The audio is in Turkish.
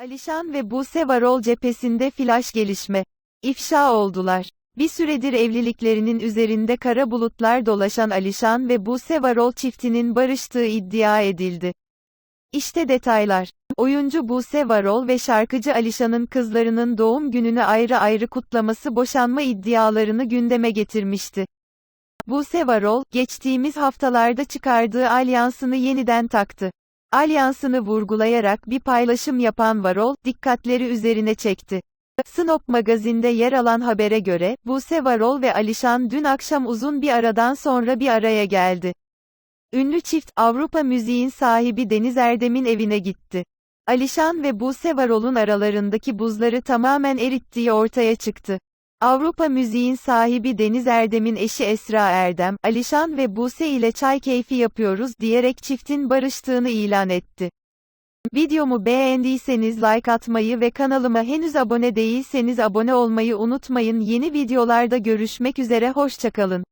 Alişan ve Buse Varol cephesinde flash gelişme. İfşa oldular. Bir süredir evliliklerinin üzerinde kara bulutlar dolaşan Alişan ve Buse Varol çiftinin barıştığı iddia edildi. İşte detaylar. Oyuncu Buse Varol ve şarkıcı Alişan'ın kızlarının doğum gününü ayrı ayrı kutlaması boşanma iddialarını gündeme getirmişti. Buse Varol, geçtiğimiz haftalarda çıkardığı alyansını yeniden taktı. Alyansını vurgulayarak bir paylaşım yapan Varol, dikkatleri üzerine çekti. Snop magazinde yer alan habere göre, Buse Varol ve Alişan dün akşam uzun bir aradan sonra bir araya geldi. Ünlü çift, Avrupa müziğin sahibi Deniz Erdem'in evine gitti. Alişan ve Buse Varol'un aralarındaki buzları tamamen erittiği ortaya çıktı. Avrupa müziğin sahibi Deniz Erdem'in eşi Esra Erdem, Alişan ve Buse ile çay keyfi yapıyoruz diyerek çiftin barıştığını ilan etti. Videomu beğendiyseniz like atmayı ve kanalıma henüz abone değilseniz abone olmayı unutmayın. Yeni videolarda görüşmek üzere hoşçakalın.